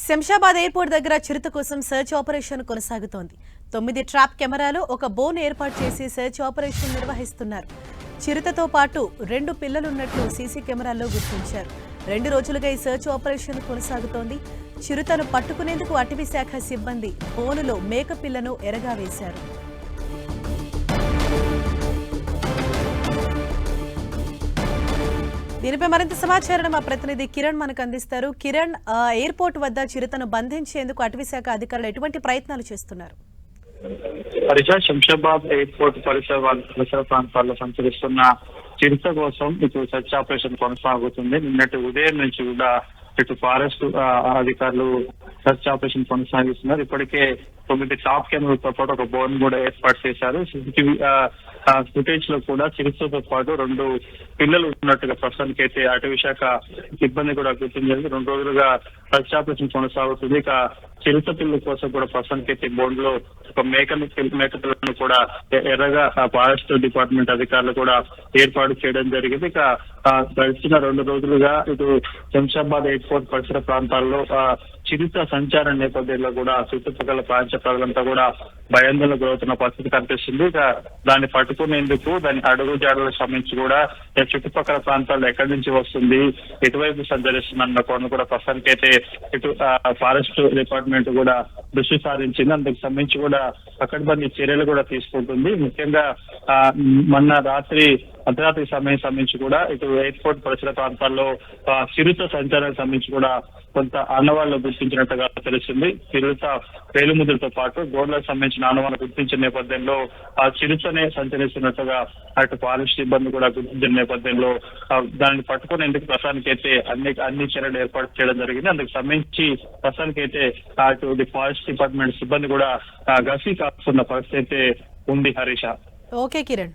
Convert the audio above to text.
Shamshabad airport దగ్గర చిరుత కోసం search operation కొనసాగుతోంది. తొమ్మిది ట్రాప్ కెమెరాలు ఒక బోన్ ఏర్పాటు చేసి సెర్చ్ ఆపరేషన్ నిర్వహిస్తున్నారు. చిరుతతో పాటు రెండు పిల్లలున్నట్లు సీసీ కెమెరాల్లో గుర్తించారు. రెండు రోజులుగా ఈ సెర్చ్ ఆపరేషన్ కొనసాగుతోంది. చిరుతను పట్టుకునేందుకు అటవీ శాఖ సిబ్బంది బోనులో మేక పిల్లను ఎరగా వేశారు దీనిపై మరింత సమాచారం మా ప్రతినిధి కిరణ్ మనకు అందిస్తారు. కిరణ్ ఆ, ఎయిర్పోర్ట్ వద్ద చిరుతను బంధించేందుకు అటవీశాఖ అధికారులు ఎటువంటి ప్రయత్నాలు చేస్తున్నారు? హరిజ శంషాబాద్ ఎయిర్పోర్ట్ పరిసర పరిసర ప్రాంతాల్లో సంచరిస్తున్న చిరుత కోసం ఇటు సెర్చ్ ఆపరేషన్ కొనసాగుతుంది. నిన్నటి ఉదయం నుంచి కూడా ఇటు ఫారెస్ట్ అధికారులు సెర్చ్ ఆపరేషన్ కొనసాగిస్తున్నారు. ఇప్పటికే తొమ్మిది టాప్ కెమెరాలతో పాటు ఒక బోన్ కూడా ఏర్పాటు చేశారు. సీసీటీవీ ఫుటేజ్లో కూడా చికిత్సతో పాటు రెండు పిల్లలు ఉన్నట్టుగా ప్రస్తుతానికి అయితే అటవీ శాఖ ఇబ్బంది కూడా గుర్తించింది రెండు రోజులుగా సెర్చ్ కొనసాగుతుంది. ఇక చిరుత పిల్లల కోసం కూడా ప్రస్తుతానికి అయితే బోన్లో ఒక మేకను మేక పిల్లలను కూడా ఎర్రగా ఫారెస్ట్ డిపార్ట్మెంట్ అధికారులు కూడా ఏర్పాటు చేయడం జరిగింది. ఇక గడిచిన రెండు రోజులుగా ఇటు శంషాబాద్ ఎయిర్పోర్ట్ పరిసర ప్రాంతాల్లో ఆ, చిరుత సంచారం నేపథ్యంలో కూడా చుట్టుపక్కల ప్రాంత ప్రజలంతా కూడా భయాందోళన గురవుతున్న పరిస్థితి కనిపిస్తుంది. ఇక దాన్ని పట్టుకునేందుకు దాని అడుగు జాడలకు సంబంధించి కూడా చుట్టుపక్కల ప్రాంతాల్లో ఎక్కడి నుంచి వస్తుంది ఎటువైపు సంచరిస్తుంది అన్న కోణం కూడా ప్రస్తుతానికి అయితే ఇటు ఫారెస్ట్ డిపార్ట్మెంట్ కూడా దృష్టి సారించింది. అందుకు సంబంధించి కూడా పకడ్బందీ చర్యలు కూడా తీసుకుంటుంది. ముఖ్యంగా ఆ, మొన్న రాత్రి అర్ధరాత్రి సమయం సంబంధించి కూడా ఇటు ఎయిర్పోర్ట్ పరిసర ప్రాంతాల్లో ఆ, చిరుత సంచారానికి సంబంధించి కూడా కొంత ఆనవాళ్ళు గుర్తించినట్టుగా తెలిసింది చిరుత పేలుముద్రతో పాటు గోడలకు సంబంధించిన ఆనవాళ్ళు గుర్తించిన నేపథ్యంలో ఆ చిరుతనే సంచరిస్తున్నట్టుగా అటు ఫారెస్ట్ సిబ్బంది కూడా గుర్తించిన నేపథ్యంలో దానిని పట్టుకునేందుకు ప్రస్తుతానికి అయితే అన్ని అన్ని చర్యలు ఏర్పాటు చేయడం జరిగింది. అందుకు సంబంధించి ప్రస్తుతానికి అయితే అటు ది ఫారెస్ట్ డిపార్ట్మెంట్ సిబ్బంది కూడా ఆ, కాస్తున్న పరిస్థితి అయితే ఉంది హరీష. ఓకే కిరణ్.